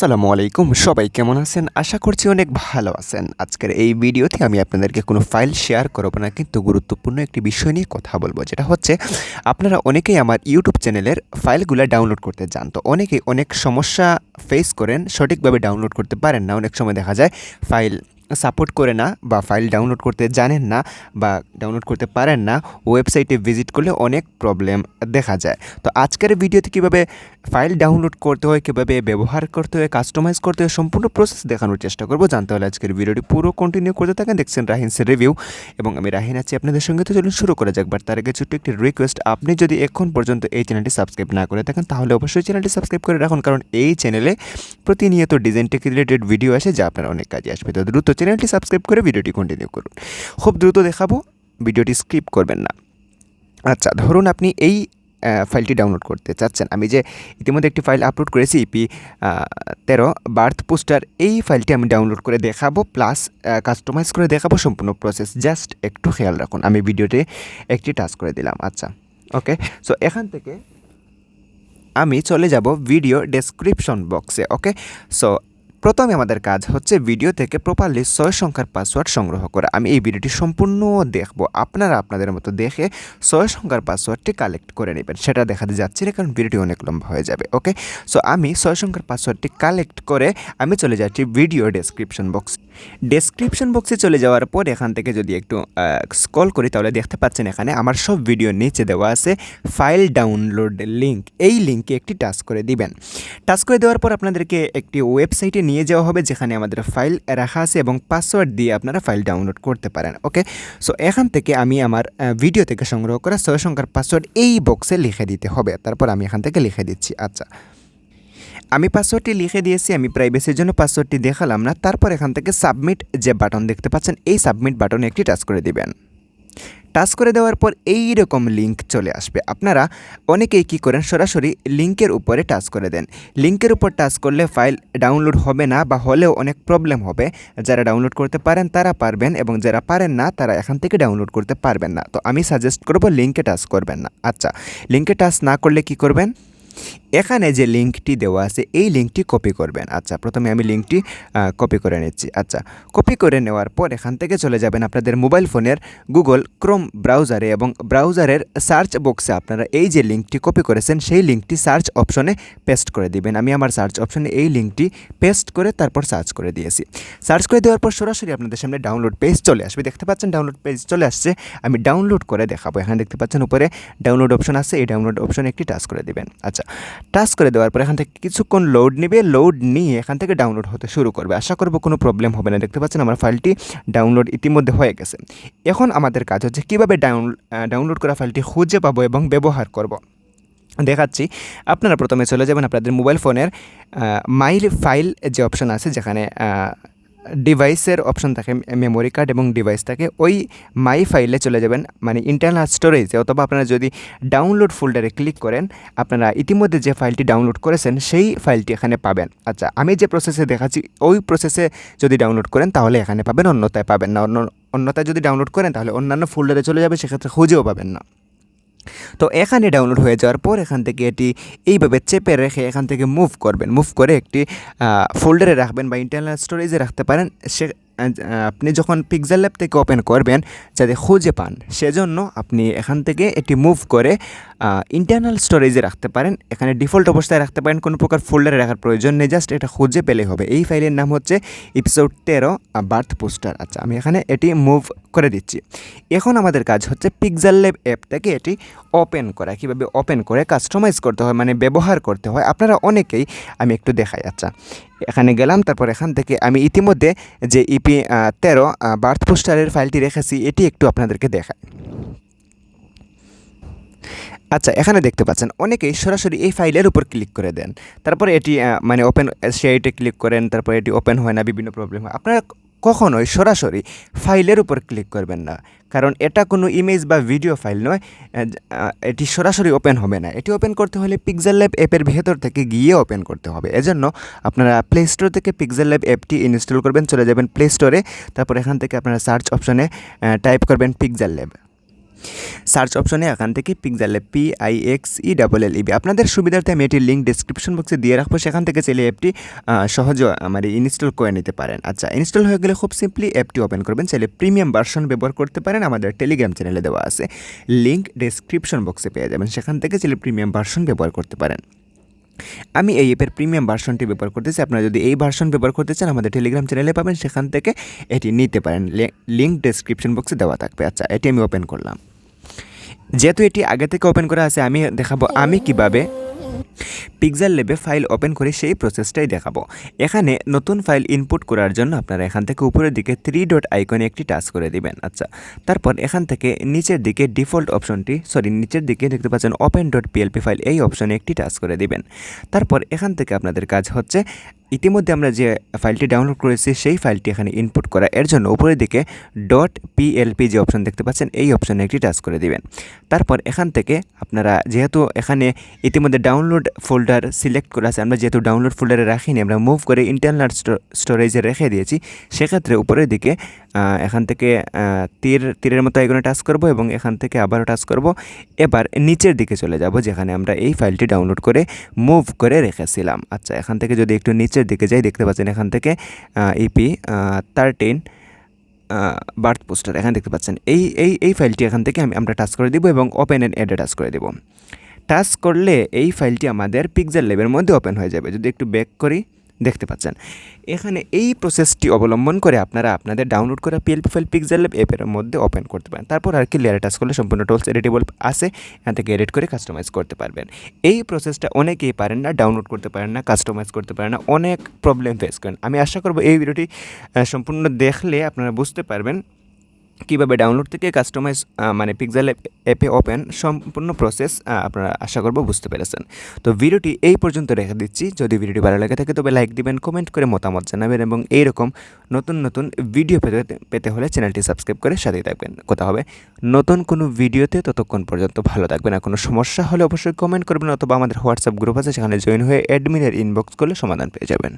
আসসালামু আলাইকুম। সবাই কেমন আছেন? আশা করছি অনেক ভালো আছেন। আজকের এই ভিডিওতে আমি আপনাদেরকে কোনো ফাইল শেয়ার করব না, কিন্তু গুরুত্বপূর্ণ একটি বিষয় নিয়ে কথা বলব। যেটা হচ্ছে, আপনারা অনেকেই আমার ইউটিউব চ্যানেলের ফাইলগুলো ডাউনলোড করতে যান তো অনেকেই অনেক সমস্যা ফেস করেন, সঠিকভাবে ডাউনলোড করতে পারেন না। অনেক সময় দেখা যায়, ফাইল সাপোর্ট করে না বা ফাইল ডাউনলোড করতে জানেন না বা ডাউনলোড করতে পারেন না ওয়েবসাইটে ভিজিট করলে অনেক প্রবলেম দেখা যায়। তো আজকের ভিডিওতে কীভাবে ফাইল ডাউনলোড করতে হয়, কীভাবে ব্যবহার করতে হয় কাস্টমাইজ করতে হয়, সম্পূর্ণ প্রসেস দেখানোর চেষ্টা করব। জানতে হলে আজকের ভিডিওটি পুরো কন্টিনিউ করতে থাকেন, দেখছেন রাহিনসের রিভিউ এবং আমি রাহিন আছি, আপনাদের সঙ্গে তো চলুন শুরু করা যাক বাট তার আগে ছোট্ট একটি রিকোয়েস্ট আপনি যদি এখন পর্যন্ত এই চ্যানেলটি সাবস্ক্রাইব না করে থাকেন, তাহলে অবশ্যই চ্যানেলটি সাবস্ক্রাইব করে রাখুন, কারণ এই চ্যানেলে প্রতিনিয়ত ডিজাইন টেক রিলেটেড ভিডিও আসে, যা আপনার অনেক কাজে আসবে। তো দ্রুত চ্যানেলটি সাবস্ক্রাইব করে ভিডিওটি কন্টিনিউ করুন। খুব দ্রুত দেখাবো, ভিডিওটি স্কিপ করবেন না। আচ্ছা ধরুন আপনি এই ফাইলটি ডাউনলোড করতে চাচ্ছেন। আমি যে ইতিমধ্যে একটি ফাইল আপলোড করেছি ইপি তেরো বার্থ পোস্টার এই ফাইলটি আমি ডাউনলোড করে দেখাবো প্লাস কাস্টমাইজ করে দেখাবো সম্পূর্ণ প্রসেস জাস্ট একটু খেয়াল রাখুন, আমি ভিডিওতে একটি টাচ করে দিলাম। আচ্ছা ওকে সো এখান থেকে আমি চলে যাব ভিডিও ডেসক্রিপশন বক্সে ওকে সো প্রথমে আমাদের কাজ হচ্ছে ভিডিও থেকে প্রপারলি ছয় সংখ্যার পাসওয়ার্ড সংগ্রহ করা। আমি এই ভিডিওটি সম্পূর্ণ দেখব। আপনারা আপনাদের মতো দেখে ছয় সংখ্যার পাসওয়ার্ডটি কালেক্ট করে নেবেন। সেটা দেখাতে যাচ্ছি না, কারণ ভিডিওটি অনেক লম্বা হয়ে যাবে ওকে সো আমি ছয় সংখ্যার পাসওয়ার্ডটি কালেক্ট করে আমি চলে যাচ্ছি ভিডিও ডেসক্রিপশন বক্স ডেসক্রিপশন বক্সে চলে যাওয়ার পর এখান থেকে যদি একটু স্কল করি, তাহলে দেখতে পাচ্ছেন এখানে আমার সব ভিডিও নিচে দেওয়া আছে ফাইল ডাউনলোড লিঙ্ক এই লিঙ্কে একটি টাচ করে দিবেন। টাচ করে দেওয়ার পর আপনাদেরকে একটি ওয়েবসাইটে নিয়ে যাওয়া হবে, যেখানে আমাদের ফাইল রাখা আছে এবং পাসওয়ার্ড দিয়ে আপনারা ফাইল ডাউনলোড করতে পারেন, ওকে? সো, এখান থেকে আমি আমার ভিডিও থেকে সংগ্রহ করা ছয় সংখ্যার পাসওয়ার্ড এই বক্সে লিখে দিতে হবে। তারপর আমি এখান থেকে লিখে দিচ্ছি আচ্ছা। আমি পাসওয়ার্ডটি লিখে দিয়েছি, আমি প্রাইভেসির জন্য পাসওয়ার্ডটি দেখালাম না। তারপর এখান থেকে সাবমিট যে বাটন দেখতে পাচ্ছেন, এই সাবমিট বাটনে একটি টাচ করে দিবেন। টাচ করে দেওয়ার পর এই রকম লিঙ্ক চলে আসবে। আপনারা অনেকেই কী করেন, সরাসরি লিঙ্কের উপরে টাচ করে দেন। লিঙ্কের উপর টাচ করলে ফাইল ডাউনলোড হবে না বা হলেও অনেক প্রবলেম হবে। যারা ডাউনলোড করতে পারেন, তারা পারবেন এবং যারা পারেন না, তারা এখান থেকে ডাউনলোড করতে পারবেন না। তো আমি সাজেস্ট করব লিঙ্কে টাচ করবেন না। আচ্ছা লিঙ্কে টাচ না করলে কি করবেন? এখানে যে লিঙ্কটি দেওয়া আছে, এই লিঙ্কটি কপি করবেন। আচ্ছা প্রথমে আমি লিঙ্কটি কপি করে নিচ্ছি। আচ্ছা কপি করে নেওয়ার পর এখান থেকে চলে যাবেন আপনাদের মোবাইল ফোনের গুগল ক্রোম ব্রাউজারে এবং ব্রাউজারের সার্চ বক্সে আপনারা এই যে লিঙ্কটি কপি করেছেন, সেই লিঙ্কটি সার্চ অপশনে পেস্ট করে দিবেন। আমি আমার সার্চ অপশনে এই লিঙ্কটি পেস্ট করে তারপর সার্চ করে দিয়েছি। সার্চ করে দেওয়ার পর সরাসরি আপনাদের সামনে ডাউনলোড পেজ চলে আসবে। দেখতে পাচ্ছেন ডাউনলোড পেজ চলে আসছে। আমি ডাউনলোড করে দেখাবো। এখানে দেখতে পাচ্ছেন উপরে ডাউনলোড অপশন আছে। এই ডাউনলোড অপশনে একটি টাচ করে দিবেন। আচ্ছা টাচ করে দেওয়ার পর এখান থেকে কিছুক্ষণ লোড নেবে লোড নিয়ে এখান থেকে ডাউনলোড হতে শুরু করবে। আশা করব কোনো প্রবলেম হবে না। দেখতে পাচ্ছেন আমার ফাইলটি ডাউনলোড ইতিমধ্যে হয়ে গেছে। এখন আমাদের কাজ হচ্ছে কীভাবে ডাউন ডাউনলোড করা ফাইলটি খুঁজে পাবো এবং ব্যবহার করব। দেখাচ্ছি, আপনারা প্রথমে চলে যাবেন আপনাদের মোবাইল ফোনের মাইল ফাইল যে অপশন আছে যেখানে ডিভাইসের অপশন থাকে মেমোরি কার্ড এবং ডিভাইস থাকে, ওই মাই ফাইলে চলে যাবেন। মানে ইন্টারনাল স্টোরেজে অথবা আপনারা যদি ডাউনলোড ফোল্ডারে ক্লিক করেন, আপনারা ইতিমধ্যে যে ফাইলটি ডাউনলোড করেছেন, সেই ফাইলটি এখানে পাবেন। আচ্ছা আমি যে প্রসেসে দেখাচ্ছি, ওই প্রসেসে যদি ডাউনলোড করেন, তাহলে এখানে পাবেন অন্যতায় পাবেন না। অন্য অন্যতায় যদি ডাউনলোড করেন, তাহলে অন্যান্য ফোল্ডারে চলে যাবে, সেক্ষেত্রে খুঁজেও পাবেন না। তো এখানে ডাউনলোড হয়ে যাওয়ার পর এখান থেকে এটি এইভাবে চেপে রেখে এখান থেকে মুভ করবেন। মুভ করে একটি ফোল্ডারে রাখবেন বা ইন্টারনাল স্টোরেজে রাখতে পারেন। সে আপনি যখন পিক্সেল ল্যাব থেকে ওপেন করবেন, যাতে খুঁজে পান, সেজন্য আপনি এখান থেকে এটি মুভ করে ইন্টারনাল স্টোরেজে রাখতে পারেন। এখানে ডিফল্ট অবস্থায় রাখতে পারেন, কোনো প্রকার ফোল্ডারে রাখার প্রয়োজন নেই জাস্ট এটা খুঁজে পেলে হবে। এই ফাইলের নাম হচ্ছে এপিসোড তেরো বার্থ পোস্টার আচ্ছা আমি এখানে এটি মুভ করে দিচ্ছি। এখন আমাদের কাজ হচ্ছে পিক্সেল ল্যাব অ্যাপ থেকে এটি ওপেন করা, কীভাবে ওপেন করে কাস্টমাইজ করতে হয় মানে ব্যবহার করতে হয়। আপনারা অনেকেই, আমি একটু দেখাই আচ্ছা। এখানে গেলাম, তারপর এখান থেকে আমি ইতিমধ্যে যে ইপি তেরো বার্থ পোস্টারের ফাইলটি রেখেছি, এটি একটু আপনাদেরকে দেখায় আচ্ছা এখানে দেখতে পাচ্ছেন অনেকেই সরাসরি এই ফাইলের উপর ক্লিক করে দেন। তারপর এটি মানে ওপেন সেইটে ক্লিক করেন, তারপর এটি ওপেন হয় না, বিভিন্ন প্রবলেম হয়। আপনারা কখনোই সরাসরি ফাইলের উপর ক্লিক করবেন না। কারণ এটা কোনো ইমেজ বা ভিডিও ফাইল নয় এটি সরাসরি ওপেন হবে না। এটি ওপেন করতে হলে পিকজেল ল্যাব অ্যাপের ভেতর থেকে গিয়ে ওপেন করতে হবে। এজন্য আপনারা প্লে স্টোর থেকে পিকজেল ল্যাব অ্যাপটি ইনস্টল করবেন, চলে যাবেন প্লে স্টোরে তারপর এখান থেকে আপনারা সার্চ অপশনে টাইপ করবেন পিকজেল ল্যাব সার্চ অপশনে এখান থেকে PixelLab P I X E double L A B আপনাদের সুবিধার্থে আমি এটির লিঙ্ক ডিসক্রিপশন বক্সে দিয়ে রাখব। সেখান থেকে চাইলে অ্যাপটি সহজে আমার ইনস্টল করে নিতে পারেন। আচ্ছা ইনস্টল হয়ে গেলে খুব সিম্পলি অ্যাপটি ওপেন করবেন। চাইলে প্রিমিয়াম ভার্সন ব্যবহার করতে পারেন। আমাদের টেলিগ্রাম চ্যানেলে দেওয়া আছে। লিঙ্ক ডিসক্রিপশন বক্সে পেয়ে যাবেন। সেখান থেকে চাইলে প্রিমিয়াম ভার্সন ব্যবহার করতে পারেন। আমি এই অ্যাপের প্রিমিয়াম ভার্সনটি ব্যবহার করতেছি। আপনারা যদি এই ভার্সন ব্যবহার করতে চান, আমাদের টেলিগ্রাম চ্যানেলে পাবেন। সেখান থেকে এটি নিতে পারেন। লিঙ্ক ডেসক্রিপশন বক্সে দেওয়া থাকবে। আচ্ছা এটি আমি ওপেন করলাম। যেহেতু এটি আগে থেকে ওপেন করা আছে, আমি দেখাবো আমি কীভাবে পিকজাল লেবে ফাইল ওপেন করে সেই প্রসেসটাই দেখাবো। এখানে নতুন ফাইল ইনপুট করার জন্য আপনারা এখান থেকে উপরের দিকে থ্রি ডট আইকনে একটি টাচ করে দিবেন। আচ্ছা তারপর এখান থেকে নিচের দিকে ডিফল্ট অপশনটি সরি নিচের দিকে দেখতে পাচ্ছেন ওপেন ডট পিএলপি ফাইল এই অপশনে একটি টাচ করে দিবেন। তারপর এখান থেকে আপনাদের কাজ হচ্ছে ইতিমধ্যে আমরা যে ফাইলটি ডাউনলোড করেছি, সেই ফাইলটি এখানে ইনপুট করা। এর জন্য উপরের দিকে. ডট পিএলপি যে অপশন দেখতে পাচ্ছেন, এই অপশনে একটি টাচ করে দিবেন। তারপর এখান থেকে আপনারা যেহেতু এখানে ইতিমধ্যে ডাউনলোড ফোল্ডার সিলেক্ট করা আছে, আমরা যেহেতু ডাউনলোড ফোল্ডারে রাখিনি, আমরা মুভ করে ইন্টারনাল স্টোরেজে রেখে দিয়েছি, সেক্ষেত্রে উপরের দিকে এখান থেকে তীর, তীরের মতো এগুলো টাচ করব এবং এখান থেকে আবারও টাচ করব। এবার নিচের দিকে চলে যাব, যেখানে আমরা এই ফাইলটি ডাউনলোড করে মুভ করে রেখেছিলাম। আচ্ছা এখান থেকে যদি একটু নিচের দিকে যাই, দেখতে পাচ্ছেন এখান থেকে ইপি থার্টিন বার্থ পোস্টার এখানে দেখতে পাচ্ছেন। এই এই এই ফাইলটি এখান থেকে আমি, আমরা টাচ করে দিব এবং ওপেন অ্যান্ড এডে টাচ করে দেব। টাচ করলে এই ফাইলটি আমাদের পিকজার লেভের মধ্যে ওপেন হয়ে যাবে। যদি একটু ব্যাক করি দেখতে পাচ্ছেন। এখানে এই প্রসেসটি অবলম্বন করে আপনারা আপনাদের ডাউনলোড করা পিএলপি ফাইল পিক্সেল অ্যাপের মধ্যে ওপেন করতে পারেন। তারপর আর কি লেয়ার টাচ করলে সম্পূর্ণ টোলস এডিটেবল আসে এখান থেকে এডিট করে কাস্টমাইজ করতে পারবেন। এই প্রসেসটা অনেকেই পারেন না ডাউনলোড করতে পারেন না কাস্টমাইজ করতে পারেন না, অনেক প্রবলেম ফেস করেন। আমি আশা করব এই ভিডিওটি সম্পূর্ণ দেখলে আপনারা বুঝতে পারবেন কীভাবে ডাউনলোড থেকে কাস্টমাইজ মানে পিকজাল অ্যাপে ওপেন সম্পূর্ণ প্রসেস আপনারা আশা করব বুঝতে পেরেছেন। তো ভিডিওটি এই পর্যন্ত রেখে দিচ্ছি। যদি ভিডিওটি ভালো লাগে থাকে তবে লাইক দিবেন কমেন্ট করে মতামত জানাবেন এবং এইরকম নতুন নতুন ভিডিও পেতে পেতে হলে চ্যানেলটি সাবস্ক্রাইব করে সাথেই থাকবেন। কথা হবে, নতুন কোনো ভিডিওতে ততক্ষণ পর্যন্ত ভালো থাকবেন। আর কোনো সমস্যা হলে অবশ্যই কমেন্ট করবেন অথবা আমাদের হোয়াটসঅ্যাপ গ্রুপ আছে, সেখানে জয়েন হয়ে অ্যাডমিনের ইনবক্স করলে সমাধান পেয়ে যাবেন।